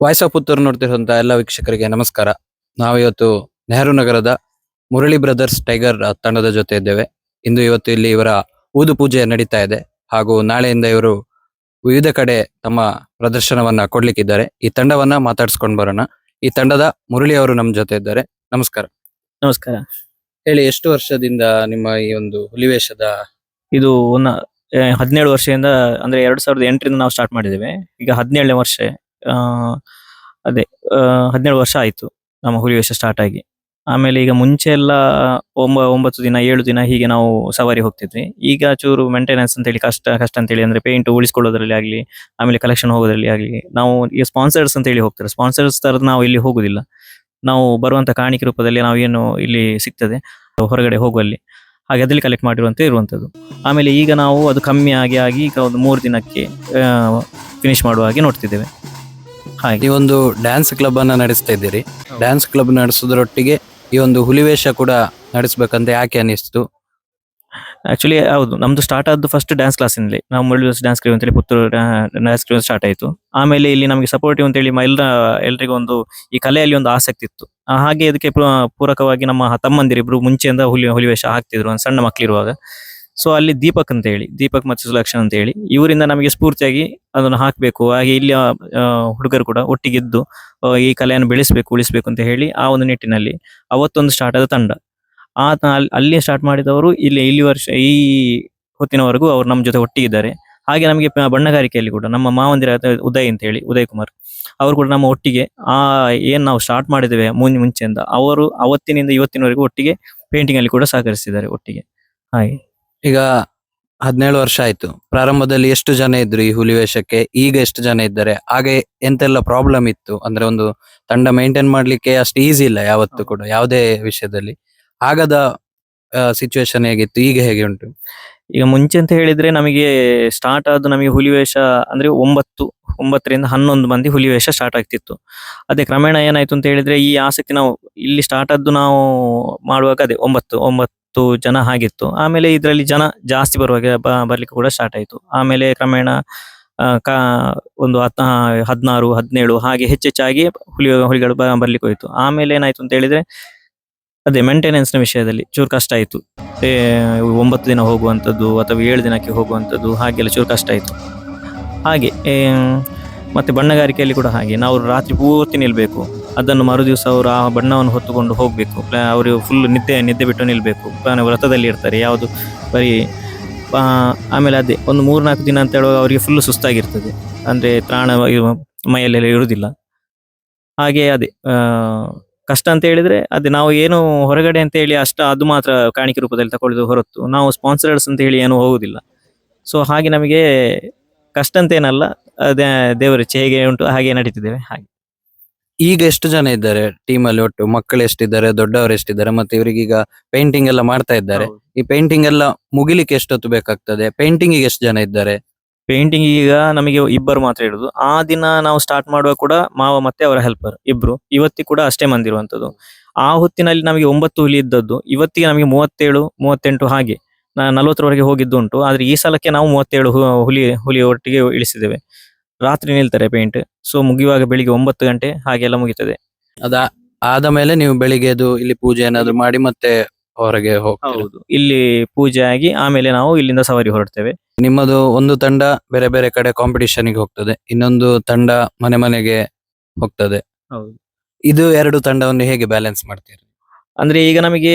Voice of Puttur ನೋಡ್ತಿರುವಂತಹ ಎಲ್ಲ ವೀಕ್ಷಕರಿಗೆ ನಮಸ್ಕಾರ. ನಾವಿವತ್ತು ನೆಹರು ನಗರದ ಮುರಳಿ ಬ್ರದರ್ಸ್ ಟೈಗರ್ ತಂಡದ ಜೊತೆ ಇದ್ದೇವೆ. ಇಂದು ಇವತ್ತು ಇಲ್ಲಿ ಇವರ ಊದು ಪೂಜೆ ನಡೀತಾ ಇದೆ. ಹಾಗೂ ನಾಳೆಯಿಂದ ಇವರು ವಿವಿಧ ಕಡೆ ತಮ್ಮ ಪ್ರದರ್ಶನವನ್ನ ಕೊಡ್ಲಿಕ್ಕಿದ್ದಾರೆ. ಈ ತಂಡವನ್ನ ಮಾತಾಡ್ಸ್ಕೊಂಡ್ ಬರೋಣ. ಈ ತಂಡದ ಮುರಳಿ ಅವರು ನಮ್ಮ ಜೊತೆ ಇದ್ದಾರೆ. ನಮಸ್ಕಾರ. ನಮಸ್ಕಾರ. ಹೇಳಿ ಎಷ್ಟು ವರ್ಷದಿಂದ ನಿಮ್ಮ ಈ ಒಂದು ಹುಲಿವೇಷದ ಇದು ಹದಿನೇಳು ವರ್ಷದಿಂದ ಅಂದ್ರೆ ಎರಡ್ ಸಾವಿರದ ಎಂಟರಿಂದ ನಾವು ಸ್ಟಾರ್ಟ್ ಮಾಡಿದ್ದೇವೆ. ಈಗ ಹದಿನೇಳನೇ ವರ್ಷ. ಅದೇ ಹದಿನೇಳು ವರ್ಷ ಆಯ್ತು ನಮ್ಮ ಹುಲಿ ವೇಷ ಸ್ಟಾರ್ಟ್ ಆಗಿ. ಆಮೇಲೆ ಈಗ ಮುಂಚೆ ಎಲ್ಲ ಒಂಬ, ಒಂಬತ್ತು ದಿನ, ಏಳು ದಿನ ಹೀಗೆ ನಾವು ಸವಾರಿ ಹೋಗ್ತಿದ್ವಿ. ಈಗ ಚೂರು ಮೇಂಟೆನೆನ್ಸ್ ಅಂತೇಳಿ, ಕಷ್ಟ ಕಷ್ಟ ಅಂತೇಳಿ ಅಂದ್ರೆ ಪೇಂಟ್ ಉಳಿಸ್ಕೊಳ್ಳೋದ್ರಲ್ಲಿ ಆಗಲಿ, ಆಮೇಲೆ ಕಲೆಕ್ಷನ್ ಹೋಗೋದ್ರಲ್ಲಿ ಆಗಲಿ, ನಾವು ಈಗ ಸ್ಪಾನ್ಸರ್ಸ್ ಅಂತೇಳಿ ಹೋಗ್ತಾರೆ ಸ್ಪಾನ್ಸರ್ಸ್ ತರದ್ ನಾವು ಇಲ್ಲಿ ಹೋಗುದಿಲ್ಲ. ನಾವು ಬರುವಂತ ಕಾಣಿಕೆ ರೂಪದಲ್ಲಿ ನಾವು ಏನು ಇಲ್ಲಿ ಸಿಗ್ತದೆ, ಹೊರಗಡೆ ಹೋಗುವಲ್ಲಿ. ಹಾಗೆ ಅದ್ರಲ್ಲಿ ಕಲೆಕ್ಟ್ ಮಾಡಿರುವಂತೆ ಇರುವಂಥದ್ದು ಆಮೇಲೆ ಈಗ ನಾವು ಅದು ಕಮ್ಮಿ ಆಗಿ ಆಗಿ ಈಗ ಒಂದು ಮೂರು ದಿನಕ್ಕೆ ಫಿನಿಶ್ ಮಾಡುವ ಹಾಗೆ ನೋಡ್ತಿದ್ದೇವೆ. ಈ ಒಂದು ಡ್ಯಾನ್ಸ್ ಕ್ಲಬ್ ಅನ್ನ ನಡೆಸ್ತಾ ಇದ್ದೀರಿ. ಡ್ಯಾನ್ಸ್ ಕ್ಲಬ್ ನಡೆಸೋದ್ರೊಟ್ಟಿಗೆ ಈ ಒಂದು ಹುಲಿವೇಷ ಕೂಡ ನಡೆಸ್ಬೇಕಂತ ಯಾಕೆ ಅನಿಸ್ತು ಆಕ್ಚುಲಿ ಹೌದು. ನಮ್ದು ಸ್ಟಾರ್ಟ್ ಆದ್ದು ಫಸ್ಟ್ ಡ್ಯಾನ್ಸ್ ಕ್ಲಾಸಿನಲ್ಲಿ ನಾವು ಮೊದಲು ಡ್ಯಾನ್ಸ್ ಕ್ಲಬ್ ಅಂತೇಳಿ ಪುತ್ತೂರು ಡ್ಯಾನ್ಸ್ ಕ್ಲಬ್ ಸ್ಟಾರ್ಟ್ ಆಯಿತು. ಆಮೇಲೆ ಇಲ್ಲಿ ನಮಗೆ ಸಪೋರ್ಟಿವ್ ಅಂತೇಳಿ ಹೇಳಿ ಎಲ್ಲ ಎಲ್ರಿಗೂ ಒಂದು ಈ ಕಲೆಯಲ್ಲಿ ಒಂದು ಆಸಕ್ತಿ ಇತ್ತು. ಹಾಗೆ ಇದಕ್ಕೆ ಪೂ- ಪೂರಕವಾಗಿ ನಮ್ಮ ತಮ್ಮಂದಿರಿಬ್ರು ಮುಂಚೆಯಿಂದ ಹುಲಿ ಹುಲಿವೇಷ ಹಾಕ್ತಿದ್ರು ಒಂದು ಸಣ್ಣ ಮಕ್ಕಳಿರುವಾಗ ಸೊ ಅಲ್ಲಿ ದೀಪಕ್ ಅಂತ ಹೇಳಿ, ದೀಪಕ್ ಮತ್ತು ಸುಲಕ್ಷಣ್ ಅಂತ ಹೇಳಿ, ಇವರಿಂದ ನಮಗೆ ಸ್ಫೂರ್ತಿಯಾಗಿ ಅದನ್ನು ಹಾಕಬೇಕು. ಹಾಗೆ ಇಲ್ಲಿ ಹುಡುಗರು ಕೂಡ ಒಟ್ಟಿಗೆದ್ದು ಈ ಕಲೆಯನ್ನು ಬೆಳೆಸಬೇಕು, ಉಳಿಸಬೇಕು ಅಂತ ಹೇಳಿ ಆ ಒಂದು ನಿಟ್ಟಿನಲ್ಲಿ ಅವತ್ತೊಂದು ಸ್ಟಾರ್ಟ್ ಆದ ತಂಡ. ಆ ತ- ಅಲ್- ಅಲ್ಲಿ ಸ್ಟಾರ್ಟ್ ಮಾಡಿದವರು ಇಲ್ಲಿ ಇಲ್ಲಿ ವರ್ಷ, ಈ ಹೊತ್ತಿನವರೆಗೂ ಅವರು ನಮ್ಮ ಜೊತೆ ಒಟ್ಟಿಗಿದ್ದಾರೆ. ಹಾಗೆ ನಮಗೆ ಬಣ್ಣಗಾರಿಕೆಯಲ್ಲಿ ಕೂಡ ನಮ್ಮ ಮಾವಂದಿರ ಉದಯ್ ಅಂತ ಹೇಳಿ ಉದಯ್ ಕುಮಾರ್ ಅವರು ಕೂಡ ನಮ್ಮ ಒಟ್ಟಿಗೆ, ಆ, ಏನು ನಾವು ಸ್ಟಾರ್ಟ್ ಮಾಡಿದ್ದೇವೆ ಮುಂಚೆಯಿಂದ, ಅವರು ಅವತ್ತಿನಿಂದ ಇವತ್ತಿನವರೆಗೂ ಒಟ್ಟಿಗೆ ಪೇಂಟಿಂಗ್ ಅಲ್ಲಿ ಕೂಡ ಸಹಕರಿಸಿದ್ದಾರೆ ಒಟ್ಟಿಗೆ. ಹಾಗೆ. ಈಗ ಹದಿನೇಳು ವರ್ಷ ಆಯ್ತು. ಪ್ರಾರಂಭದಲ್ಲಿ ಎಷ್ಟು ಜನ ಇದ್ರು ಈ ಹುಲಿವೇಷಕ್ಕೆ ಈಗ ಎಷ್ಟು ಜನ ಇದ್ದಾರೆ? ಹಾಗೆ ಎಂತೆಲ್ಲ ಪ್ರಾಬ್ಲಮ್ ಇತ್ತು? ಅಂದ್ರೆ ಒಂದು ತಂಡ ಮೇಂಟೈನ್ ಮಾಡ್ಲಿಕ್ಕೆ ಅಷ್ಟು ಈಸಿ ಇಲ್ಲ ಯಾವತ್ತು ಕೂಡ, ಯಾವುದೇ ವಿಷಯದಲ್ಲಿ. ಆಗದ ಸಿಚುವೇಶನ್ ಹೇಗಿತ್ತು? ಈಗ ಹೇಗೆ ಉಂಟು? ಈಗ ಮುಂಚೆ ಅಂತ ಹೇಳಿದ್ರೆ ನಮಗೆ ಸ್ಟಾರ್ಟ್ ಆದ ನಮಗೆ ಹುಲಿವೇಷ ಅಂದ್ರೆ ಒಂಬತ್ತು, ಒಂಬತ್ತರಿಂದ ಹನ್ನೊಂದು ಮಂದಿ ಹುಲಿವೇಷ ಸ್ಟಾರ್ಟ್ ಆಗ್ತಿತ್ತು. ಅದೇ ಕ್ರಮೇಣ ಏನಾಯ್ತು ಅಂತ ಹೇಳಿದ್ರೆ ಈ ಆಸಕ್ತಿ ನಾವು ಇಲ್ಲಿ ಸ್ಟಾರ್ಟ್ ಆದ್ದು ನಾವು ಮಾಡುವಾಗ ಅದೇ ಒಂಬತ್ತು ಒಂಬತ್ತು ಜನ ಆಗಿತ್ತು. ಆಮೇಲೆ ಇದರಲ್ಲಿ ಜನ ಜಾಸ್ತಿ ಬರುವಾಗ ಬ- ಬರ್ಲಿಕ್ಕೆ ಕೂಡ ಸ್ಟಾರ್ಟ್ ಆಯಿತು. ಆಮೇಲೆ ಕ್ರಮೇಣ ಒಂದು ಹತ್ತ ಹದಿನಾರು, ಹದಿನೇಳು ಹಾಗೆ ಹೆಚ್ಚೆಚ್ಚಾಗಿ ಹುಲಿ, ಹುಲಿಗಳು ಬ- ಬರ್ಲಿಕ್ಕೆ ಹೋಯ್ತು. ಆಮೇಲೆ ಏನಾಯ್ತು ಅಂತ ಹೇಳಿದ್ರೆ, ಅದೇ ಮೇಂಟೆನೆನ್ಸ್ನ ವಿಷಯದಲ್ಲಿ ಚೂರು ಕಷ್ಟ ಆಯಿತು. ಒಂಬತ್ತು ದಿನ ಹೋಗುವಂಥದ್ದು ಅಥವಾ ಏಳು ದಿನಕ್ಕೆ ಹೋಗುವಂಥದ್ದು ಹಾಗೆಲ್ಲ ಚೂರು ಕಷ್ಟ ಆಯಿತು. ಹಾಗೆ ಮತ್ತೆ ಬಣ್ಣಗಾರಿಕೆಯಲ್ಲಿ ಕೂಡ ಹಾಗೆ. ನಾವು ರಾತ್ರಿ ಪೂರ್ತಿ ನಿಲ್ಬೇಕು. ಅದನ್ನು ಮರುದಿವಸ ಅವರು ಆ ಬಣ್ಣವನ್ನು ಹೊತ್ತುಕೊಂಡು ಹೋಗಬೇಕು. ಅವರು ಫುಲ್ ನಿದ್ದೆ ನಿದ್ದೆ ಬಿಟ್ಟು ನಿಲ್ಲಬೇಕು ವ್ರತದಲ್ಲಿ ಇರ್ತಾರೆ, ಯಾವುದು ಬರೀ ಆಮೇಲೆ ಅದೇ, ಒಂದು ಮೂರ್ನಾಲ್ಕು ದಿನ ಅಂತ ಹೇಳುವಾಗ ಅವರಿಗೆ ಫುಲ್ ಸುಸ್ತಾಗಿರ್ತದೆ. ಅಂದರೆ ತ್ರಾಣ ಮೈಯಲ್ಲೆಲ್ಲ ಇರುವುದಿಲ್ಲ. ಹಾಗೆ ಅದೇ ಕಷ್ಟ ಅಂತ ಹೇಳಿದ್ರೆ ಅದೇ, ನಾವು ಏನು ಹೊರಗಡೆ ಅಂತ ಹೇಳಿ ಅಷ್ಟ ಅದು ಮಾತ್ರ ಕಾಣಿಕೆ ರೂಪದಲ್ಲಿ ತಗೊಳ್ಳೋದು ಹೊರತು, ನಾವು ಸ್ಪಾನ್ಸರ್ಸ್ ಅಂತ ಹೇಳಿ ಏನು ಹೋಗುವುದಿಲ್ಲ. ಸೊ ಹಾಗೆ ನಮಗೆ ಕಷ್ಟ ಅಂತೇನಲ್ಲ ಅದೇ, ದೇವರ ಚೇಗೆ ಉಂಟು, ಹಾಗೆ ನಡೀತಿದ್ದೇವೆ, ಹಾಗೆ. ಈಗ ಎಷ್ಟು ಜನ ಇದ್ದಾರೆ? ಟೀಮ್ ಅಲ್ಲಿ ಒಟ್ಟು ಮಕ್ಕಳು ಎಷ್ಟಿದ್ದಾರೆ? ದೊಡ್ಡವರು ಎಷ್ಟಿದ್ದಾರೆ? ಮತ್ತೆ ಇವರಿಗೆ ಈಗ ಪೇಂಟಿಂಗ್ ಎಲ್ಲ ಮಾಡ್ತಾ ಇದ್ದಾರೆ. ಈ ಪೇಂಟಿಂಗ್ ಎಲ್ಲ ಮುಗಿಲಿಕ್ಕೆ ಎಷ್ಟೊತ್ತು ಬೇಕಾಗ್ತದೆ? ಪೇಂಟಿಂಗ್ ಎಷ್ಟು ಜನ ಇದ್ದಾರೆ? ಪೇಂಟಿಂಗ್ ಈಗ ನಮಗೆ ಇಬ್ಬರು ಮಾತ್ರ ಇರುದು. ಆ ದಿನ ನಾವು ಸ್ಟಾರ್ಟ್ ಮಾಡುವ ಕೂಡ ಮಾವ ಮತ್ತೆ ಅವರ ಹೆಲ್ಪರ್ ಇಬ್ರು. ಇವತ್ತಿ ಕೂಡ ಅಷ್ಟೇ ಮಂದಿರುವಂತದ್ದು ಆ ಹೊತ್ತಿನಲ್ಲಿ ನಮಗೆ ಒಂಬತ್ತು ಹುಲಿ ಇದ್ದದ್ದು. ಇವತ್ತಿಗೆ ನಮಗೆ ಮೂವತ್ತೇಳು ಮೂವತ್ತೆಂಟು ಹಾಗೆ. ನಾ- ನಲವತ್ತರವರೆಗೆ ಹೋಗಿದ್ದು ಉಂಟು ಆದ್ರೆ ಈ ಸಲಕ್ಕೆ ನಾವು ಮೂವತ್ತೇಳು ಹುಲಿ ಹುಲಿ ಒಟ್ಟಿಗೆ ಇಳಿಸಿದ್ದೇವೆ. ರಾತ್ರಿ ನಿಲ್ತಾರೆ ಪೇಂಟ್ ಸೊ ಮುಗಿಯುವಾಗ ಬೆಳಿಗ್ಗೆ ಒಂಬತ್ತು ಗಂಟೆ ಹಾಗೆಲ್ಲ ಮುಗಿತದೆ. ಅದ ಆದ ಮೇಲೆ ನೀವು ಬೆಳಿಗ್ಗೆ ಎದ್ದು ಇಲ್ಲಿ ಪೂಜೆ ಏನಾದ್ರು ಮಾಡಿ ಮತ್ತೆ ಹೊರಗೆ ಹೋಗುದು ಹೌದು. ಇಲ್ಲಿ ಪೂಜೆ ಆಗಿ ಆಮೇಲೆ ನಾವು ಇಲ್ಲಿಂದ ಸವಾರಿ ಹೊರಡ್ತೇವೆ. ನಿಮ್ಮದು ಒಂದು ತಂಡ ಬೇರೆ ಬೇರೆ ಕಡೆ ಕಾಂಪಿಟಿಷನ್ಗೆ ಹೋಗ್ತದೆ. ಇನ್ನೊಂದು ತಂಡ ಮನೆ ಮನೆಗೆ ಹೋಗ್ತದೆ. ಹೌದು. ಇದು ಎರಡು ತಂಡವನ್ನು ಹೇಗೆ ಬ್ಯಾಲೆನ್ಸ್ ಮಾಡ್ತೀರಿ? ಅಂದ್ರೆ ಈಗ ನಮಗೆ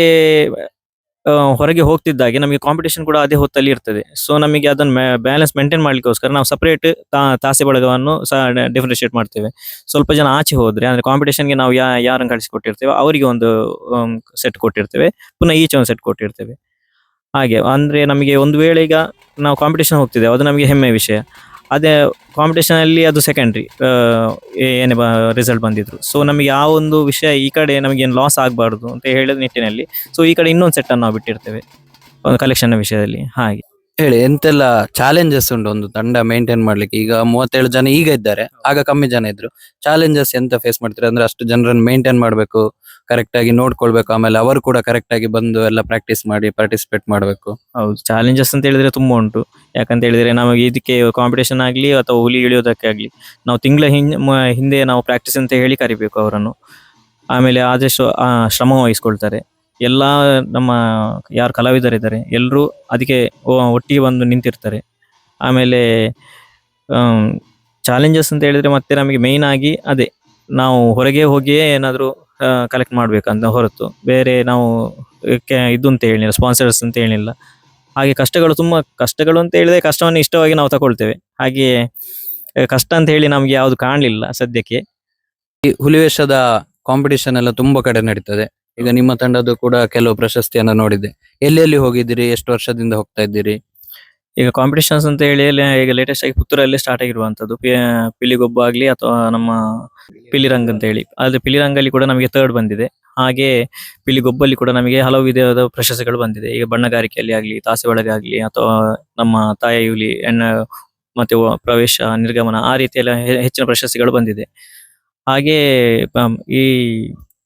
ಹೊರಗೆ ಹೋಗ್ತಿದ್ದಾಗೆ ನಮಗೆ ಕಾಂಪಿಟೇಷನ್ ಕೂಡ ಅದೇ ಹೊತ್ತಲ್ಲಿ ಇರ್ತದೆ. ಸೊ ನಮಗೆ ಅದನ್ನ ಬ್ಯಾಲೆನ್ಸ್ ಮೇಂಟೈನ್ ಮಾಡ್ಲಿಕ್ಕೋಸ್ಕರ ನಾವು ಸಪರೇಟ್ ತಾಸೆ ಬಳಗವನ್ನು ಸಹ ಡಿಫ್ರೆನ್ಶಿಯೇಟ್ ಮಾಡ್ತೇವೆ. ಸ್ವಲ್ಪ ಜನ ಆಚೆ ಹೋದ್ರೆ, ಅಂದ್ರೆ ಕಾಂಪಿಟೇಷನ್ಗೆ ನಾವು ಯಾ, ಯಾರನ್ನು ಕಳಿಸಿಕೊಟ್ಟಿರ್ತೇವೆ ಅವರಿಗೆ ಒಂದು ಸೆಟ್ ಕೊಟ್ಟಿರ್ತೇವೆ. ಪುನಃ ಈಚೆ ಒಂದು ಸೆಟ್ ಕೊಟ್ಟಿರ್ತೇವೆ. ಹಾಗೆ, ಅಂದ್ರೆ ನಮಗೆ ಒಂದು ವೇಳೆ ಈಗ ನಾವು ಕಾಂಪಿಟೇಷನ್ ಹೋಗ್ತಿದ್ದೇವೆ, ಅದು ನಮಗೆ ಹೆಮ್ಮೆ ವಿಷಯ. ಅದೇ ಕಾಂಪಿಟೇಷನ್ ಅಲ್ಲಿ ಅದು ಸೆಕೆಂಡ್ರಿ ಏನೇ ರಿಸಲ್ಟ್ ಬಂದಿದ್ರು. ಸೊ ನಮಗೆ ಆ ಒಂದು ವಿಷಯ ಈ ಕಡೆ ನಮಗೆ ಏನು ಲಾಸ್ ಆಗಬಾರ್ದು ಅಂತ ಹೇಳಿದ ನಿಟ್ಟಿನಲ್ಲಿ. ಸೊ ಈ ಕಡೆ ಇನ್ನೊಂದು ಸೆಟ್ ಅನ್ನು ನಾವು ಬಿಟ್ಟಿರ್ತೇವೆ, ಒಂದು ಕಲೆಕ್ಷನ್ ವಿಷಯದಲ್ಲಿ. ಹಾಗೆ. ಹೇಳಿ, ಎಂತೆಲ್ಲ ಚಾಲೆಂಜಸ್ ಉಂಟು ಒಂದು ತಂಡ ಮೇಂಟೈನ್ ಮಾಡ್ಲಿಕ್ಕೆ? ಈಗ ಮೂವತ್ತೇಳು ಜನ ಈಗ ಇದ್ದಾರೆ, ಆಗ ಕಮ್ಮಿ ಜನ ಇದ್ರು. ಚಾಲೆಂಜಸ್ ಎಂತ ಫೇಸ್ ಮಾಡ್ತಾರೆ? ಅಂದ್ರೆ ಅಷ್ಟು ಜನರನ್ನು ಮೇಂಟೈನ್ ಮಾಡ್ಬೇಕು ಕರೆಕ್ಟ್ ಆಗಿ ನೋಡ್ಕೊಳ್ಬೇಕು. ಆಮೇಲೆ ಅವರು ಕೂಡ ಕರೆಕ್ಟ್ ಆಗಿ ಬಂದು ಎಲ್ಲ ಪ್ರಾಕ್ಟೀಸ್ ಮಾಡಿ ಪಾರ್ಟಿಸಿಪೇಟ್ ಮಾಡಬೇಕು. ಹೌದು ಚಾಲೆಂಜಸ್ ಅಂತ ಹೇಳಿದ್ರೆ ತುಂಬಾ ಉಂಟು. ಯಾಕಂತ ಹೇಳಿದ್ರೆ ನಮಗೆ ಇದಕ್ಕೆ ಕಾಂಪಿಟೇಷನ್ ಆಗಲಿ ಅಥವಾ ಹುಲಿ ಇಳಿಯೋದಕ್ಕೆ ಆಗಲಿ, ನಾವು ತಿಂಗಳ ಹಿಂದೆ ನಾವು ಪ್ರಾಕ್ಟೀಸ್ ಅಂತ ಹೇಳಿ ಕರಿಬೇಕು ಅವರನ್ನು. ಆಮೇಲೆ ಆದಷ್ಟು ಶ್ರಮ ವಹಿಸ್ಕೊಳ್ತಾರೆ. ಎಲ್ಲ ನಮ್ಮ ಯಾರು ಕಲಾವಿದರಿದ್ದಾರೆ ಎಲ್ಲರೂ ಅದಕ್ಕೆ ಒಟ್ಟಿಗೆ ಬಂದು ನಿಂತಿರ್ತಾರೆ. ಆಮೇಲೆ ಚಾಲೆಂಜಸ್ ಅಂತ ಹೇಳಿದ್ರೆ ಮತ್ತೆ ನಮಗೆ ಮೇಯ್ನ್ ಆಗಿ ಅದೇ, ನಾವು ಹೊರಗೆ ಹೋಗಿಯೇ ಏನಾದರೂ ಕಲೆಕ್ಟ್ ಮಾಡಬೇಕಂತ ಹೊರತು. ಬೇರೆ ನಾವು ಕೆ- ಇದು ಅಂತ ಹೇಳಿಲ್ಲ ಸ್ಪಾನ್ಸರ್ಸ್ ಅಂತ ಹೇಳಿಲ್ಲ. ಹಾಗೆ ಕಷ್ಟಗಳು ತುಂಬಾ ಕಷ್ಟಗಳು ಅಂತ ಹೇಳಿದ್ರೆ ಕಷ್ಟವನ್ನು ಇಷ್ಟವಾಗಿ ನಾವು ತಗೊಳ್ತೇವೆ. ಹಾಗೆ ಕಷ್ಟ ಅಂತ ಹೇಳಿ ನಮಗೆ ಯಾವುದು ಕಾಣಲಿಲ್ಲ ಸದ್ಯಕ್ಕೆ. ಈ ಹುಲಿವೇಷದ ಕಾಂಪಿಟಿಷನ್ ಎಲ್ಲ ತುಂಬಾ ಕಡೆ ನಡೀತದೆ. ಈಗ ನಿಮ್ಮ ತಂಡದ್ದು ಕೂಡ ಕೆಲವು ಪ್ರಶಸ್ತಿಯನ್ನ ನೋಡಿದೆ ಎಲ್ಲೆಲ್ಲಿ ಹೋಗಿದ್ದೀರಿ? ಎಷ್ಟು ವರ್ಷದಿಂದ ಹೋಗ್ತಾ ಇದ್ದೀರಿ? ಈಗ ಕಾಂಪಿಟೇಷನ್ಸ್ ಅಂತ ಹೇಳಿ ಈಗ ಲೇಟೆಸ್ಟ್ ಆಗಿ ಪುತ್ತೂರಲ್ಲಿ ಸ್ಟಾರ್ಟ್ ಆಗಿರುವಂತದ್ದು. ಪಿ- ಪಿಲಿಗೊಬ್ಬ ಆಗಲಿ ಅಥವಾ ನಮ್ಮ ಪಿಲಿರಂಗ್ ಅಂತ ಹೇಳಿ. ಆದ್ರೆ ಪಿಲಿರಂಗಲ್ಲಿ ಕೂಡ ನಮಗೆ ಥರ್ಡ್ ಬಂದಿದೆ. ಹಾಗೆ ಪಿಲಿಗೊಬ್ಬಲ್ಲಿ ಕೂಡ ನಮಗೆ ಹಲವು ವಿಧವಾದ ಪ್ರಶಸ್ತಿಗಳು ಬಂದಿದೆ. ಈಗ ಬಣ್ಣಗಾರಿಕೆಯಲ್ಲಿ ಆಗ್ಲಿ ತಾಸೆ ಆಗ್ಲಿ, ಅಥವಾ ನಮ್ಮ ತಾಯಿಯುಲಿ ಎಣ್ಣ ಮತ್ತೆ ಪ್ರವೇಶ, ನಿರ್ಗಮನ ಆ ರೀತಿಯೆಲ್ಲ ಹೆಚ್ಚಿನ ಪ್ರಶಸ್ತಿಗಳು ಬಂದಿದೆ. ಹಾಗೆ ಈ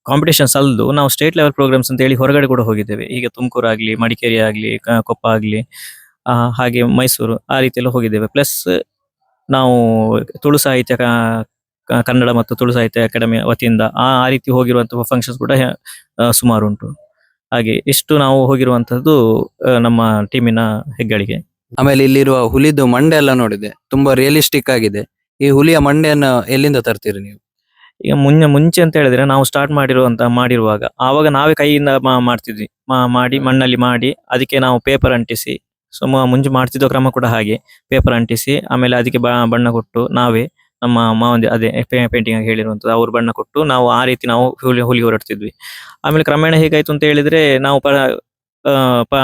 ಕಾಂಪಿಟೇಷನ್ಸ್ ಅಲ್ದು ನಾವು ಸ್ಟೇಟ್ ಲೆವೆಲ್ ಪ್ರೋಗ್ರಾಮ್ಸ್ ಅಂತ ಹೇಳಿ ಹೊರಗಡೆ ಕೂಡ ಹೋಗಿದ್ದೇವೆ. ಈಗ ತುಮಕೂರು ಆಗ್ಲಿ, ಮಡಿಕೇರಿ ಆಗ್ಲಿ ಕೊಪ್ಪ ಆಗ್ಲಿ ಹಾಗೆ ಮೈಸೂರು ಆ ರೀತಿಯೆಲ್ಲ ಹೋಗಿದ್ದೇವೆ. ಪ್ಲಸ್ ನಾವು ತುಳು ಸಾಹಿತ್ಯ ಕನ್ನಡ ಮತ್ತು ತುಳು ಸಾಹಿತ್ಯ ಅಕಾಡೆಮಿ ವತಿಯಿಂದ ಆ ಆ ರೀತಿ ಹೋಗಿರುವಂತಹ ಫಂಕ್ಷನ್ಸ್ ಕೂಡ ಸುಮಾರು ಉಂಟು ಹಾಗೆ ಇಷ್ಟು ನಾವು ಹೋಗಿರುವಂತದ್ದು ನಮ್ಮ ಟೀಮಿನ ಹೆಗ್ಗಳಿಗೆ ಆಮೇಲೆ ಇಲ್ಲಿರುವ ಹುಲಿದು ಮಂಡೆ ಎಲ್ಲ ನೋಡಿದೆ. ತುಂಬಾ ರಿಯಲಿಸ್ಟಿಕ್ ಆಗಿದೆ. ಈ ಹುಲಿಯ ಮಂಡೆಯನ್ನು ಎಲ್ಲಿಂದ ತರ್ತೀರಿ ನೀವು? ಈಗ ಮುಂಚೆ ಮುಂಚೆ ಅಂತ ಹೇಳಿದ್ರೆ ನಾವು ಸ್ಟಾರ್ಟ್ ಮಾಡಿರುವಂತ ಮಾಡಿರುವಾಗ. ಆವಾಗ ನಾವೇ ಕೈಯಿಂದ ಮಾಡ್ತಿದ್ವಿ. ಮಾಡಿ ಮಣ್ಣಲ್ಲಿ ಮಾಡಿ ಅದಕ್ಕೆ ನಾವು ಪೇಪರ್ ಅಂಟಿಸಿ ಸೊ ಮುಂಚೆ ಮಾಡ್ತಿದ್ದ ಕ್ರಮ ಕೂಡ ಹಾಗೆ. ಪೇಪರ್ ಅಂಟಿಸಿ ಆಮೇಲೆ ಅದಕ್ಕೆ ಬಣ್ಣ ಕೊಟ್ಟು ನಾವೇ ನಮ್ಮ ಮಾವಂದಿ ಅದೇ ಪೇಂಟಿಂಗ್ ಆಗಿ ಹೇಳಿರುವಂತದ್ದು, ಅವ್ರು ಬಣ್ಣ ಕೊಟ್ಟು ನಾವು ಆ ರೀತಿ ನಾವು ಹುಲಿ ಹುಲಿ ಹೊರಡ್ತಿದ್ವಿ. ಆಮೇಲೆ ಕ್ರಮೇಣ ಹೇಗಾಯ್ತು ಅಂತ ಹೇಳಿದ್ರೆ ನಾವು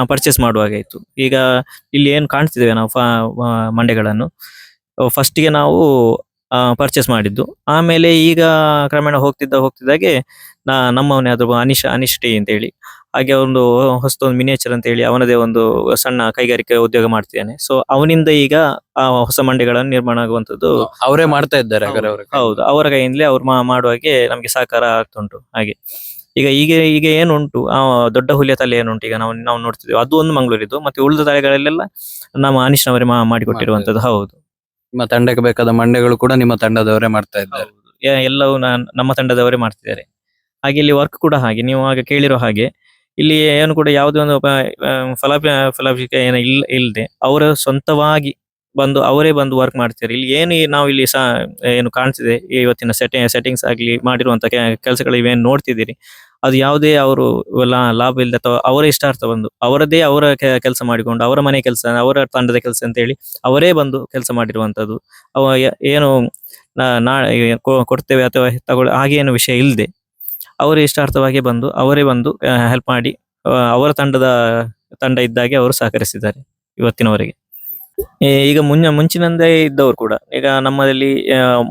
ಪರ್ಚೇಸ್ ಮಾಡುವಾಗಾಯ್ತು ಈಗ ಇಲ್ಲಿ ಏನು ಕಾಣ್ತಿದ್ದೇವೆ ನಾವು ಫ- ಫಸ್ಟ್ ಮಂಡೆಗಳನ್ನು. ಫಸ್ಟಿಗೆ ನಾವು ಪರ್ಚೇಸ್ ಮಾಡಿದ್ದು. ಆಮೇಲೆ ಈಗ ಕ್ರಮೇಣ ಹೋಗ್ತಿದ್ದ ಹೋಗ್ತಿದ್ದಾಗೆ ನಾ ನಮ್ಮವನೇ ಅದು ಅನಿಶ್ ಅನಿಶ್ ಟಿ ಅಂತ ಹೇಳಿ. ಹಾಗೆ ಒಂದು ಹೊಸದೊಂದು ಮಿನಿಯೇಚರ್ ಅಂತ ಹೇಳಿ ಅವನದೇ ಒಂದು ಸಣ್ಣ ಕೈಗಾರಿಕೆ ಉದ್ಯೋಗ ಮಾಡ್ತಿದ್ದಾನೆ. ಸೊ ಅವನಿಂದ ಈಗ ಆ ಹೊಸ ಮಂಡಿಗಳನ್ನು ನಿರ್ಮಾಣ ಆಗುವಂತದ್ದು ಅವರೇ ಮಾಡ್ತಾ ಇದ್ದಾರೆ ಹೌದು ಅವರ ಕೈಯಿಂದಲೇ ಅವ್ರು ಮಾ- ಮಾಡುವಾಗೆ ನಮಗೆ ಸಹಕಾರ ಆಗ್ತುಂಟು ಹಾಗೆ. ಈಗ ಈಗ ಈಗ ಏನುಂಟು ಆ ದೊಡ್ಡ ಹುಲಿಯ ತಲೆ ಏನುಂಟು ಈಗ ನಾವು ನಾವು ನೋಡ್ತಿದ್ದೇವೆ. ಅದು ಒಂದು ಮಂಗಳೂರಿದ್ದು ಮತ್ತೆ ಉಳಿದ ತಲೆಗಳಲ್ಲೆಲ್ಲ ನಮ್ಮ ಅನಿಶ್ನವರೇ ಮಾ- ಮಾಡಿಕೊಟ್ಟಿರುವಂತದ್ದು ಹೌದು. ನಿಮ್ಮ ತಂಡಕ್ಕೆ ಬೇಕಾದ ಮಂಡೆಗಳು ಕೂಡ ನಿಮ್ಮ ತಂಡದವರೇ ಮಾಡ್ತಾ ಇದ್ದಾರೆ. ಎಲ್ಲವೂ ನಮ್ಮ ತಂಡದವರೇ ಮಾಡ್ತಿದ್ದಾರೆ. ಹಾಗೆ ಇಲ್ಲಿ ವರ್ಕ್ ಕೂಡ ಹಾಗೆ ನೀವು ಆಗ ಕೇಳಿರೋ ಹಾಗೆ ಇಲ್ಲಿ ಏನು ಕೂಡ ಯಾವುದೇ ಒಂದು ಫಲ ಫಲ ಏನು ಇಲ್ ಇಲ್ಲದೆ ಅವರ ಸ್ವಂತವಾಗಿ ಬಂದು ಅವರೇ ಬಂದು ವರ್ಕ್ ಮಾಡ್ತಿದ್ದಾರೆ ಇಲ್ಲಿ ಏನು ನಾವು ಇಲ್ಲಿ ಸಹ ಏನು ಕಾಣ್ತಿದೆ ಇವತ್ತಿನ ಸೆಟ್ಟಿಂಗ್ ಸೆಟ್ಟಿಂಗ್ಸ್ ಆಗಲಿ ಮಾಡಿರುವಂಥ ಕೆಲಸಗಳು ಇವೇನು ನೋಡ್ತಿದ್ದೀರಿ? ಅದು ಯಾವುದೇ ಅವರು ಲಾಭ ಇಲ್ಲದೆ ಅಥವಾ ಅವರ ಇಷ್ಟಾರ್ಥ ಬಂದು ಅವರದ್ದೇ ಅವರ ಕೆಲಸ ಮಾಡಿಕೊಂಡು ಅವರ ಮನೆ ಕೆಲಸ, ಅವರ ತಂಡದ ಕೆಲಸ ಅಂತ ಹೇಳಿ ಅವರೇ ಬಂದು ಕೆಲಸ ಮಾಡಿರುವಂತದ್ದು. ಅವ ಏನು, ನಾ ಕೊಡ್ತೇವೆ ಅಥವಾ ತಗೊಳ್ಳಿ ಹಾಗೇನು ವಿಷಯ ಇಲ್ಲದೆ ಅವರೇ ಇಷ್ಟಾರ್ಥವಾಗಿ ಬಂದು ಅವರೇ ಬಂದು ಹೆಲ್ಪ್ ಮಾಡಿ ಅವರ ತಂಡದ ತಂಡ ಇದ್ದಾಗೆ ಅವರು ಸಹಕರಿಸಿದ್ದಾರೆ ಇವತ್ತಿನವರೆಗೆ. ಈಗ ಮುಂಚೆ ಮುಂಚಿನಿಂದ ಇದ್ದವರು ಕೂಡ ಈಗ ನಮ್ಮಲ್ಲಿ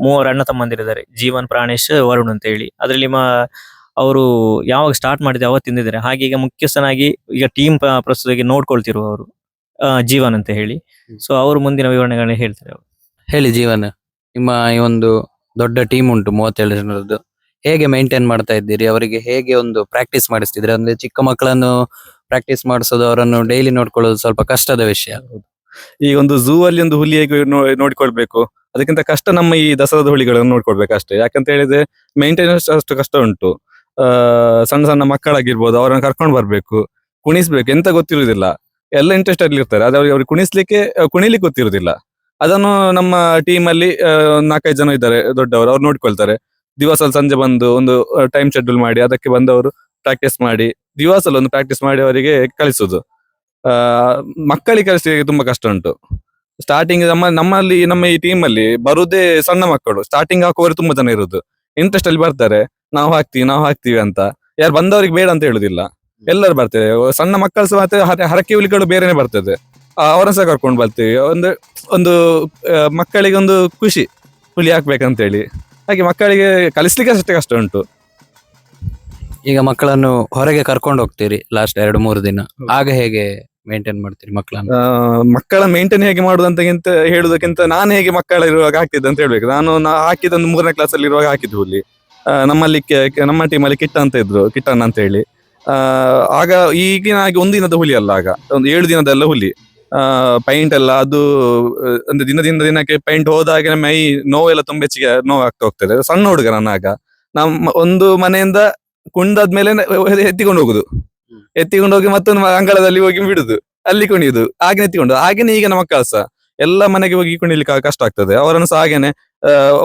ಮೂವರು ಅಣ್ಣ ತಮ್ಮಂದಿರಿದ್ದಾರೆ ಜೀವನ್ ಪ್ರಾಣೇಶ್ ವರುಣ್ ಅಂತ ಹೇಳಿ ಅದರಲ್ಲಿ ಅವರು ಯಾವಾಗ ಸ್ಟಾರ್ಟ್ ಮಾಡಿದೆ ಅವತ್ತಿಂದ ಇದ್ದಾರೆ ಹಾಗೆ ಈಗ ಮುಖ್ಯಸ್ಥನಾಗಿ ಈಗ ಟೀಮ್ ಪ್ರಸ್ತುತವಾಗಿ ನೋಡ್ಕೊಳ್ತಿರುವವರು ಅವರು ಜೀವನ್ ಅಂತ ಹೇಳಿ. ಸೊ ಅವರು ಮುಂದಿನ ವಿವರಣೆಗಳನ್ನ ಹೇಳ್ತಾರೆ ಅವರು. ಹೇಳಿ ಜೀವನ್ ನಿಮ್ಮ ಈ ಒಂದು ದೊಡ್ಡ ಟೀಮ್ ಉಂಟು ಮೂವತ್ತೇಳು ಜನರದ್ದು. ಹೇಗೆ ಮೇಂಟೈನ್ ಮಾಡ್ತಾ ಇದ್ದೀರಿ? ಅವರಿಗೆ ಹೇಗೆ ಒಂದು ಪ್ರಾಕ್ಟೀಸ್ ಮಾಡಿಸ್ತಿದ್ರಿ? ಅಂದ್ರೆ ಚಿಕ್ಕ ಮಕ್ಕಳನ್ನು ಪ್ರಾಕ್ಟೀಸ್ ಮಾಡಿಸೋದು, ಅವರನ್ನು ಡೈಲಿ ನೋಡ್ಕೊಳ್ಳೋದು ಸ್ವಲ್ಪ ಕಷ್ಟದ ವಿಷಯ. ಈ ಒಂದು ಝೂ ಅಲ್ಲಿ ಒಂದು ಹುಲಿ ಹೇಗೆ ನೋಡಿಕೊಳ್ಬೇಕು? ಅದಕ್ಕಿಂತ ಕಷ್ಟ ನಮ್ಮ ಈ ದಸರಾದ ಹುಲಿಗಳನ್ನು ನೋಡ್ಕೊಳ್ಬೇಕು ಅಷ್ಟೇ ಯಾಕಂತ ಹೇಳಿದ್ರೆ ಮೇಂಟೆನೆನ್ಸ್ ಅಷ್ಟು ಕಷ್ಟ ಉಂಟು. ಸಣ್ಣ ಸಣ್ಣ ಮಕ್ಕಳಾಗಿರ್ಬೋದು, ಅವರನ್ನು ಕರ್ಕೊಂಡು ಬರ್ಬೇಕು, ಕುಣಿಸ್ಬೇಕು, ಎಂತ ಗೊತ್ತಿರುವುದಿಲ್ಲ. ಎಲ್ಲ ಇಂಟ್ರೆಸ್ಟ್ ಅಲ್ಲಿ ಇರ್ತಾರೆ. ಆದ್ರೆ ಅವ್ರಿಗೆ ಕುಣಿಸ್ಲಿಕ್ಕೆ, ಕುಣಿಲಿಕ್ಕೆ ಗೊತ್ತಿರುವುದಿಲ್ಲ. ಅದನ್ನು ನಮ್ಮ ಟೀಮ್ ಅಲ್ಲಿ ನಾಲ್ಕೈದು ಜನ ಇದ್ದಾರೆ, ದೊಡ್ಡವರು, ಅವ್ರು ನೋಡ್ಕೊಳ್ತಾರೆ. ದಿವಸ ಸಂಜೆ ಬಂದು ಒಂದು ಟೈಮ್ ಶೆಡ್ಯೂಲ್ ಮಾಡಿ ಅದಕ್ಕೆ ಬಂದವರು ಪ್ರಾಕ್ಟೀಸ್ ಮಾಡಿ ದಿವಸ ಒಂದು ಪ್ರಾಕ್ಟೀಸ್ ಮಾಡಿ ಅವರಿಗೆ ಕಲಿಸುದು. ಆ ಮಕ್ಕಳಿಗೆ ಕಲಿಸಲಿಕ್ಕೆ ತುಂಬಾ ಕಷ್ಟ ಉಂಟು. ಸ್ಟಾರ್ಟಿಂಗ್ ನಮ್ಮ ನಮ್ಮಲ್ಲಿ ನಮ್ಮ ಈ ಟೀಮ್ ಅಲ್ಲಿ ಬರುದೇ ಸಣ್ಣ ಮಕ್ಕಳು. ಸ್ಟಾರ್ಟಿಂಗ್ ಹಾಕುವವರು ತುಂಬಾ ಜನ ಇರುದು. ಇಂಟ್ರೆಸ್ಟ್ ಅಲ್ಲಿ ಬರ್ತಾರೆ. ನಾವು ಹಾಕ್ತಿವಿ ನಾವು ಹಾಕ್ತಿವಿ ಅಂತ. ಯಾರು ಬಂದವರಿಗೆ ಬೇಡ ಅಂತ ಹೇಳುದಿಲ್ಲ. ಎಲ್ಲರೂ ಬರ್ತಾರೆ. ಸಣ್ಣ ಮಕ್ಕಳು ಸಹ ಮತ್ತೆ ಹರ- ಹರಕೆ ಹುಲಿಗಳು ಬೇರೆನೆ ಬರ್ತದೆ. ಅವರನ್ನ ಸಹ ಕರ್ಕೊಂಡು ಬರ್ತೀವಿ. ಒಂದು ಒಂದು ಮಕ್ಕಳಿಗೆ ಒಂದು ಖುಷಿ. ಹುಲಿ ಹಾಕ್ಬೇಕಂತೇಳಿ. ಹಾಗೆ ಮಕ್ಕಳಿಗೆ ಕಲಿಸ್ಲಿಕ್ಕೆ ಅಷ್ಟೇ ಕಷ್ಟ ಉಂಟು. ಈಗ ಮಕ್ಕಳನ್ನು ಹೊರಗೆ ಕರ್ಕೊಂಡು ಹೋಗ್ತೀರಿ ಲಾಸ್ಟ್ ಎರಡು ಮೂರು ದಿನ. ಆಗ ಹೇಗೆ ಮೇಂಟೈನ್ ಮಾಡ್ತೀರಿ ಮಕ್ಕಳನ್ನು? ಆ, ಮಕ್ಕಳ ಮೇಂಟೈನ್ ಹೇಗೆ ಮಾಡುದಂತಗಿಂತ ಹೇಳುದಕ್ಕಿಂತ ನಾನು ಹೇಗೆ ಮಕ್ಕಳ ಇರುವಾಗ ಹಾಕಿದ್ದೆ ಅಂತ ಹೇಳ್ಬೇಕು. ನಾನು ನಾ ಹಾಕಿದ ಒಂದು ಮೂರನೇ ಕ್ಲಾಸ್ ಅಲ್ಲಿ ಇರುವಾಗ ಹಾಕಿದ್ದು ಹುಲಿ. ಆ, ನಮ್ಮಲ್ಲಿ ಕೆ- ಕೆ- ನಮ್ಮ ಟೀಮಲ್ಲಿ ಕಿಟ್ಟ ಅಂತ ಇದ್ರು ಕಿಟ್ಟಣ್ಣ ಅಂತ ಹೇಳಿ. ಆ, ಆಗ ಈಗಿನ ಹಾಗೆ ಒಂದು ದಿನದ ಹುಲಿ ಅಲ್ಲ ಆಗ. ಒಂದು ಏಳು ದಿನದಲ್ಲ ಹುಲಿ. ಪೈಂಟ್ ಎಲ್ಲ ಅದು ಅಂದ್ರೆ ದಿನದಿಂದ ದಿನಕ್ಕೆ ಪೈಂಟ್ ಹೋದಾಗ ಮೈ ನೋವೆಲ್ಲ ತುಂಬಾ ಹೆಚ್ಚಿಗೆ ನೋವಾಗ್ತಾ ಹೋಗ್ತದೆ ಸಣ್ಣ ಹುಡುಗ ನಾನು ನಮ್ಮ ಒಂದು ಮನೆಯಿಂದ ಕುಣ್ದಾದ್ಮೇಲೆ ಎತ್ತಿಕೊಂಡು ಹೋಗುದು. ಎತ್ತಿಕೊಂಡು ಹೋಗಿ ಮತ್ತೊಂದು ಅಂಗಳದಲ್ಲಿ ಹೋಗಿ ಬಿಡುದು. ಅಲ್ಲಿ ಕುಣಿಯುದು. ಹಾಗೆ ಎತ್ತಿಕೊಂಡು, ಹಾಗೇನೆ ಈಗ ನಮ್ಮ ಸಹ ಎಲ್ಲ ಮನೆಗೆ ಹೋಗಿ ಕುಣಿಲಿಕ್ಕೆ ಕಷ್ಟ ಆಗ್ತದೆ. ಅವರನ್ನು ಸಹ ಹಾಗೇನೆ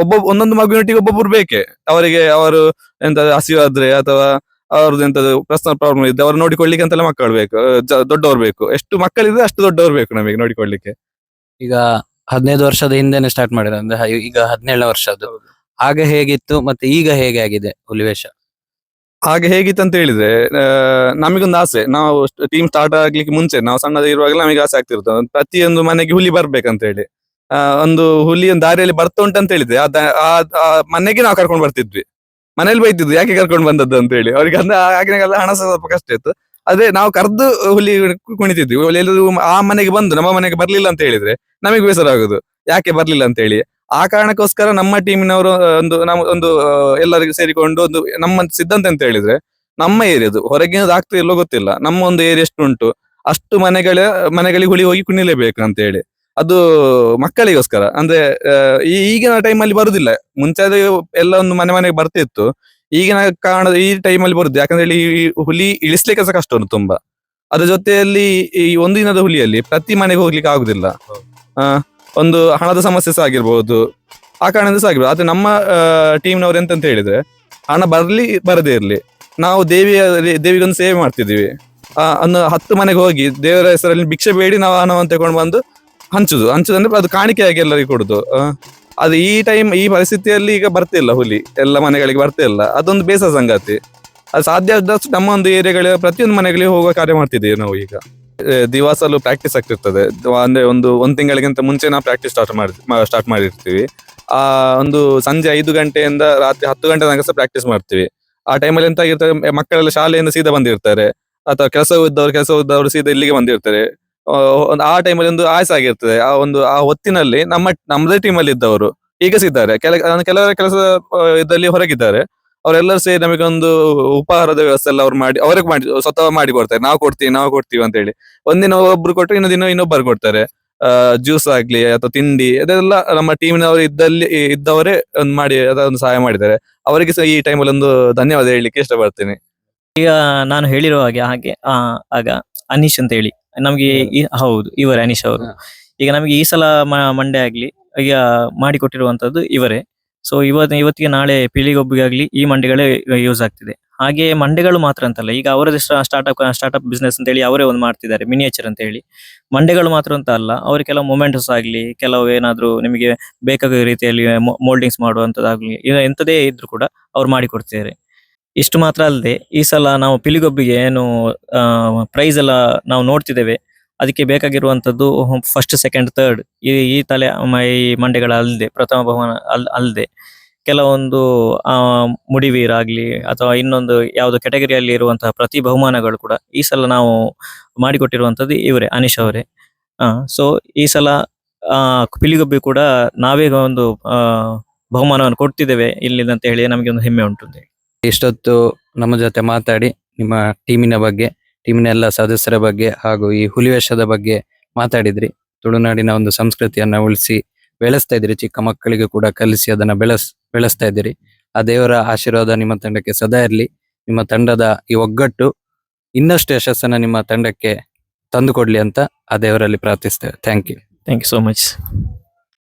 ಒಬ್ಬ, ಒಂದೊಂದು ಮಗುವಿನೊಟ್ಟಿಗೆ ಒಬ್ಬೊಬ್ಬರು ಬೇಕೆ. ಅವರಿಗೆ ಅವರು ಎಂತ ಹಸಿವಾದ್ರೆ ಅಥವಾ ಅವ್ರದ್ದು ಎಂತದ್ದು ಪರ್ಸನಲ್ ಪ್ರಾಬ್ಲಮ್ ಇದೆ ಅವ್ರು ನೋಡಿಕೊಳ್ಳಿಕ್ಕೆ ಅಂತೆಲ್ಲ ಮಕ್ಕಳು ಬೇಕು ದೊಡ್ಡವ್ರು ಬೇಕು. ಎಷ್ಟು ಮಕ್ಕಳಿದ್ರೆ ಅಷ್ಟು ದೊಡ್ಡವ್ರು ಬೇಕು ನಮಗೆ ನೋಡಿಕೊಳ್ಳಿಕ್ಕೆ. ಈಗ ಹದಿನೈದು ವರ್ಷದ ಹಿಂದೆನೆ ಸ್ಟಾರ್ಟ್ ಮಾಡಿದ್ರೆ ಅಂದ್ರೆ ಹ- ಈಗ ಹದಿನೇಳನೇ ವರ್ಷದ್ದು. ಆಗ ಹೇಗಿತ್ತು ಮತ್ತೆ ಈಗ ಹೇಗೆ ಆಗಿದೆ ಹುಲಿವೇಷ ಹಾಗೆ ಹೇಗಿತ್ತು ಅಂತ ಹೇಳಿದ್ರೆ ಆ, ನಮಗೊಂದು ಆಸೆ. ನಾವು ಟೀಮ್ ಸ್ಟಾರ್ಟ್ ಆಗ್ಲಿಕ್ಕೆ ಮುಂಚೆ ನಾವು ಸಣ್ಣದಿರುವಾಗ ನಮಗೆ ಆಸೆ ಆಗ್ತಿರುತ್ತೆ ಒಂದು ಪ್ರತಿಯೊಂದು ಮನೆಗೆ ಹುಲಿ ಬರ್ಬೇಕಂತ ಹೇಳಿ. ಆ, ಒಂದು ಹುಲಿ ಒಂದು ದಾರಿಯಲ್ಲಿ ಬರ್ತಾ ಉಂಟು ಅಂತ ಹೇಳಿದ್ರೆ ಆ ದ- ಆ- ಆ ಮನೆಗೆ ನಾವು ಕರ್ಕೊಂಡು ಬರ್ತಿದ್ವಿ. ಮನೇಲಿ ಬೈತಿದ್ದು ಯಾಕೆ ಕರ್ಕೊಂಡು ಬಂದದ್ದು ಅಂತ ಹೇಳಿ ಅವ್ರಿಗೆ ಅಂದ್ರೆ ಆಗಿನಾಗೆಲ್ಲ ಹಣ ಸ್ವಲ್ಪ ಕಷ್ಟ ಇತ್ತು. ಅದೇ ನಾವು ಕರೆದು ಹುಲಿ ಕುಣಿತಿದ್ವಿ. ಎಲ್ಲರೂ ಆ ಮನೆಗೆ ಬಂದು, ನಮ್ಮ ಮನೆಗೆ ಬರ್ಲಿಲ್ಲ ಅಂತ ಹೇಳಿದ್ರೆ ನಮಗೆ ಬೇಸರ ಆಗುದು ಯಾಕೆ ಬರ್ಲಿಲ್ಲ ಅಂತ ಹೇಳಿ ಆ ಕಾರಣಕ್ಕೋಸ್ಕರ ನಮ್ಮ ಟೀಮಿನವರು ಒಂದು, ನಾವು ಒಂದು ಎಲ್ಲರಿಗೂ ಸೇರಿಕೊಂಡು ಒಂದು, ನಮ್ಮ ಸಿದ್ಧಾಂತ ಅಂತ ಹೇಳಿದ್ರೆ, ನಮ್ಮ ಏರಿಯಾದು ಹೊರಗಿನದು ಆಗ್ತಾ ಇಲ್ಲೋ ಗೊತ್ತಿಲ್ಲ. ನಮ್ಮ ಒಂದು ಏರಿಯಾ ಎಷ್ಟು ಉಂಟು, ಅಷ್ಟು ಮನೆಗಳ, ಮನೆಗಳಿಗೆ ಹುಲಿ ಹೋಗಿ ಕುಣಿಲೇಬೇಕು ಅಂತ ಹೇಳಿ ಅದು ಮಕ್ಕಳಿಗೋಸ್ಕರ. ಅಂದ್ರೆ ಈ ಈಗಿನ ಟೈಮಲ್ಲಿ ಬರುದಿಲ್ಲ. ಮುಂಚೆ ಎಲ್ಲ ಒಂದು ಮನೆ ಮನೆಗೆ ಬರ್ತಿತ್ತು. ಈಗಿನ ಕಾರಣ ಈ ಟೈಮಲ್ಲಿ ಬರುದು ಯಾಕಂದ್ರೆ ಈ ಹುಲಿ ಇಳಿಸ್ಲಿಕ್ಕೆ ಸಹ ಕಷ್ಟ ಉಂಟು ತುಂಬಾ. ಅದ್ರ ಜೊತೆಯಲ್ಲಿ ಈ ಒಂದು ದಿನದ ಹುಲಿಯಲ್ಲಿ ಪ್ರತಿ ಮನೆಗೆ ಹೋಗ್ಲಿಕ್ಕೆ ಆಗುದಿಲ್ಲ. ಒಂದು ಹಣದ ಸಮಸ್ಯೆ ಸಹ ಆಗಿರ್ಬಹುದು ಆ ಕಾರಣದಿಂದ ಸಹ ಆಗಿರ್ಬೋದು. ಆದ್ರೆ ನಮ್ಮ ಟೀಮ್ನವ್ರು ಎಂತಂತ ಹೇಳಿದ್ರೆ ಹಣ ಬರ್ಲಿ ಬರದೇ ಇರ್ಲಿ. ನಾವು ದೇವಿಯ ದೇವಿಗೊಂದು ಸೇವೆ ಮಾಡ್ತಿದೀವಿ ಆ, ಒಂದು ಹತ್ತು ಮನೆಗೆ ಹೋಗಿ ದೇವರ ಹೆಸರಲ್ಲಿ ಭಿಕ್ಷೆ ಬೇಡಿ ನಾವು ಹಣವನ್ನು ತಗೊಂಡು ಬಂದು ಹಂಚುದು ಹಂಚುದು ಅಂದ್ರೆ ಅದು ಕಾಣಿಕೆಯಾಗಿ ಎಲ್ಲರಿಗೂ ಕೊಡುದು. ಅದು ಈ ಟೈಮ್ ಈ ಪರಿಸ್ಥಿತಿಯಲ್ಲಿ ಈಗ ಬರ್ತಿಲ್ಲ ಹುಲಿ. ಎಲ್ಲ ಮನೆಗಳಿಗೆ ಬರ್ತಿಲ್ಲ ಅದೊಂದು ಬೇಸ ಸಂಗತಿ. ಅದು ಸಾಧ್ಯ ಆದಷ್ಟು ನಮ್ಮ ಒಂದು ಏರಿಯಾಗಳ ಪ್ರತಿಯೊಂದು ಮನೆಗಳಿಗೆ ಹೋಗುವ ಕಾರ್ಯ ಮಾಡ್ತಿದ್ದೇವೆ ನಾವು ಈಗ. ದಿವಸಲ್ಲೂ ಪ್ರಾಕ್ಟೀಸ್ ಆಗ್ತಿರ್ತದೆ ಅಂದ್ರೆ ಒಂದು ಒಂದು ತಿಂಗಳಿಗಿಂತ ಮುಂಚೆ ನಾವು ಪ್ರಾಕ್ಟೀಸ್ ಸ್ಟಾರ್ಟ್ ಮಾಡಿ ಸ್ಟಾರ್ಟ್ ಮಾಡಿರ್ತೀವಿ. ಆ, ಒಂದು ಸಂಜೆ ಐದು ಗಂಟೆಯಿಂದ ರಾತ್ರಿ ಹತ್ತು ಗಂಟೆ ತನಕ ಸಹ ಪ್ರಾಕ್ಟೀಸ್ ಮಾಡ್ತೀವಿ. ಆ ಟೈಮಲ್ಲಿ ಎಂತ ಆಗಿರ್ತದೆ ಮಕ್ಕಳೆಲ್ಲ ಶಾಲೆಯಿಂದ ಸೀದಾ ಬಂದಿರ್ತಾರೆ. ಅಥವಾ ಕೆಲಸ ಇದ್ದವರು ಕೆಲಸ ಇದ್ದವರು ಸೀದಾ ಇಲ್ಲಿಗೆ ಬಂದಿರ್ತಾರೆ. ಒಂದು ಆ ಟೈಮಲ್ಲಿ ಒಂದು ಆಯ್ಸ್ ಆಗಿರ್ತದೆ. ಆ ಒಂದು ಆ ಹೊತ್ತಿನಲ್ಲಿ ನಮ್ಮ ನಮ್ಮದೇ ಟೀಮಲ್ಲಿ ಇದ್ದವರು ಈಗ ಸಿದ್ದಾರೆ. ಕೆಲ ಕೆಲವರ ಕೆಲಸ ಇದರಲ್ಲಿ ಹೊರಗಿದ್ದಾರೆ. ಅವರೆಲ್ಲರೂ ಸೇರಿ ನಮಗೆ ಒಂದು ಉಪಹಾರದ ವ್ಯವಸ್ಥೆ ಎಲ್ಲ ಅವ್ರು ಮಾಡಿ ಅವ್ರಿಗೆ ಮಾಡಿ, ಸ್ವತಃ ಮಾಡಿ ಕೊಡ್ತಾರೆ. ನಾವು ಕೊಡ್ತೀವಿ ನಾವು ಕೊಡ್ತೀವಿ ಅಂತ ಹೇಳಿ. ಒಂದಿನ ಒಬ್ರು ಕೊಟ್ಟರೆ ಇನ್ನೊಂದು ದಿನ ಇನ್ನೊಬ್ಬರು ಕೊಡ್ತಾರೆ. ಜ್ಯೂಸ್ ಆಗ್ಲಿ ಅಥವಾ ತಿಂಡಿ ಅದೆಲ್ಲ ನಮ್ಮ ಟೀಮಿನವರು ಇದ್ದಲ್ಲಿ ಇದ್ದವರೇ ಒಂದು ಮಾಡಿ, ಅದೊಂದು ಸಹಾಯ ಮಾಡಿದ್ದಾರೆ. ಅವರಿಗೆ ಸಹ ಈ ಟೈಮಲ್ಲಿ ಒಂದು ಧನ್ಯವಾದ ಹೇಳಲಿಕ್ಕೆ ಇಷ್ಟಪಡ್ತೀನಿ. ಈಗ ನಾನು ಹೇಳಿರೋ ಹಾಗೆ ಹಾಗೆ ಆಗ ಅನೀಶ್ ಅಂತ ಹೇಳಿ. ನಮಗೆ ಹೌದು ಇವರೇ ಅನೀಶ್ ಅವರು. ಈಗ ನಮಗೆ ಈ ಸಲ ಮಂಡೆ ಆಗ್ಲಿ ಈಗ ಮಾಡಿಕೊಟ್ಟಿರುವಂತದ್ದು ಇವರೇ. ಸೊ ಇವತ್ತು ಇವತ್ತಿಗೆ ನಾಳೆ ಪೀಳಿಗೊಬ್ಬಿಗೆ ಆಗ್ಲಿ ಈ ಮಂಡಿಗಳೇ ಯೂಸ್ ಆಗ್ತಿದೆ. ಹಾಗೆ ಮಂಡೆಗಳು ಮಾತ್ರ ಅಂತಲ್ಲ ಈಗ ಅವರದೇ ಸ್ಟಾರ್ಟ್ಅಪ್ ಸ್ಟಾರ್ಟ್ಅಪ್ ಬಿಸ್ನೆಸ್ ಅಂತ ಹೇಳಿ ಅವರೇ ಒಂದು ಮಾಡ್ತಿದ್ದಾರೆ ಮಿನಿಯೇಚರ್ ಅಂತ ಹೇಳಿ ಮಂಡೆಗಳು ಮಾತ್ರ ಅಂತ ಅಲ್ಲ ಅವರು ಕೆಲವು ಮೊಮೆಂಟ್ಸ್ ಆಗಲಿ ಕೆಲವು ಏನಾದರೂ ನಿಮಗೆ ಬೇಕಾದ ರೀತಿಯಲ್ಲಿ ಮೋಲ್ಡಿಂಗ್ಸ್ ಮಾಡುವಂಥದ್ದಾಗಲಿ ಈಗ ಎಂತದೇ ಇದ್ರು ಕೂಡ ಅವ್ರು ಮಾಡಿಕೊಡ್ತಿದ್ದಾರೆ. ಇಷ್ಟು ಮಾತ್ರ ಅಲ್ಲದೆ ಈ ಸಲ ನಾವು ಪಿಲಿಗೊಬ್ಬಿಗೆ ಏನು ಪ್ರೈಸ್ ಎಲ್ಲ ನಾವು ನೋಡ್ತಿದ್ದೇವೆ. ಅದಕ್ಕೆ ಬೇಕಾಗಿರುವಂತದ್ದು ಫಸ್ಟ್ ಸೆಕೆಂಡ್ ಥರ್ಡ್ ಈ ಈ ತಲೆ ಈ ಮಂಡೆಗಳ ಅಲ್ಲದೆ, ಪ್ರಥಮ ಬಹುಮಾನ ಅಲ್, ಅಲ್ಲದೆ. ಕೆಲವೊಂದು, ಆ ಮುಡಿವೀರ್ ಆಗ್ಲಿ ಅಥವಾ ಇನ್ನೊಂದು ಯಾವುದೋ ಕೆಟಗರಿಯಲ್ಲಿ ಇರುವಂತಹ ಪ್ರತಿ ಬಹುಮಾನಗಳು ಕೂಡ ಈ ಸಲ ನಾವು ಮಾಡಿಕೊಟ್ಟಿರುವಂತದ್ದು ಇವರೇ, ಅನೀಶ್ ಅವರೇ. ಸೊ ಈ ಸಲ ಪಿಲಿಗೊಬ್ಬಿ ಕೂಡ ನಾವೇ ಒಂದು ಬಹುಮಾನವನ್ನು ಕೊಡ್ತಿದ್ದೇವೆ ಅಂತ ಹೇಳಿ ನಮಗೆ ಒಂದು ಹೆಮ್ಮೆ ಉಂಟು. ಇಷ್ಟೊತ್ತು ನಮ್ಮ ಜೊತೆ ಮಾತಾಡಿ ನಿಮ್ಮ ಟೀಮಿನ ಬಗ್ಗೆ ಟೀಮಿನ ಎಲ್ಲ ಸದಸ್ಯರ ಬಗ್ಗೆ ಹಾಗೂ ಈ ಹುಲಿವೇಷದ ಬಗ್ಗೆ ಮಾತಾಡಿದ್ರಿ. ತುಳುನಾಡಿನ ಒಂದು ಸಂಸ್ಕೃತಿಯನ್ನ ಉಳಿಸಿ ಬೆಳೆಸ್ತಾ ಇದ್ರಿ ಚಿಕ್ಕ ಮಕ್ಕಳಿಗೆ ಕೂಡ ಕಲಿಸಿ ಅದನ್ನ ಬೆಳೆಸ್, ಬೆಳೆಸ್ತಾ ಇದ್ದೀರಿ. ಆ ದೇವರ ಆಶೀರ್ವಾದ ನಿಮ್ಮ ತಂಡಕ್ಕೆ ಸದಾ ಇರಲಿ. ನಿಮ್ಮ ತಂಡದ ಈ ಒಗ್ಗಟ್ಟು ಇನ್ನಷ್ಟು ಯಶಸ್ಸನ್ನು ನಿಮ್ಮ ತಂಡಕ್ಕೆ ತಂದುಕೊಡ್ಲಿ ಅಂತ ಆ ದೇವರಲ್ಲಿ ಪ್ರಾರ್ಥಿಸ್ತೇವೆ. Thank you thank you so much